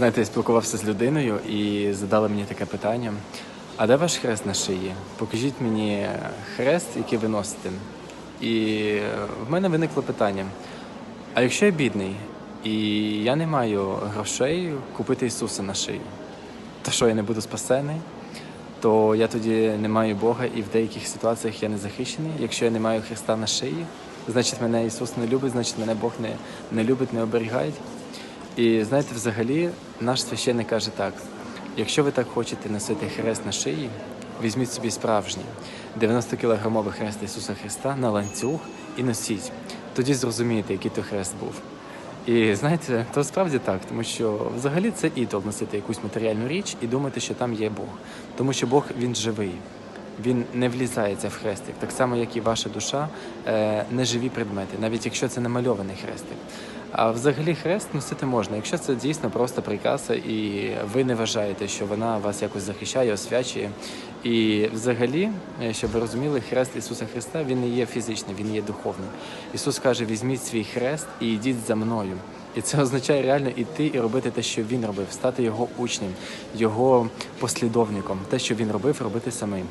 Знаєте, я спілкувався з людиною і задали мені таке питання: а де ваш хрест на шиї? Покажіть мені хрест, який ви носите. І в мене виникло питання: а якщо я бідний і я не маю грошей купити Ісуса на шию, то що я не буду спасений? То я тоді не маю Бога і в деяких ситуаціях я не захищений. Якщо я не маю Христа на шиї, значить мене Ісус не любить, значить мене Бог не, не любить, не оберігає. І знаєте, взагалі, наш священник каже так: якщо ви так хочете носити хрест на шиї, візьміть собі справжній 90-кілограмовий хрест Ісуса Христа на ланцюг і носіть. Тоді зрозумієте, який то хрест був. І знаєте, то справді так, тому що взагалі це ідол носити якусь матеріальну річ і думати, що там є Бог. Тому що Бог він живий. Він не влізається в хрестик, так само, як і ваша душа, е, не живі предмети, навіть якщо це намальований хрестик. А взагалі хрест носити можна, якщо це дійсно просто прикраса, і ви не вважаєте, що вона вас якось захищає, освячує. І взагалі, е, щоб ви розуміли, хрест Ісуса Христа він не є фізичний, він є духовний. Ісус каже: візьміть свій хрест і йдіть за мною. І це означає реально іти і робити те, що він робив, стати його учнем, його послідовником, те, що він робив, робити самим.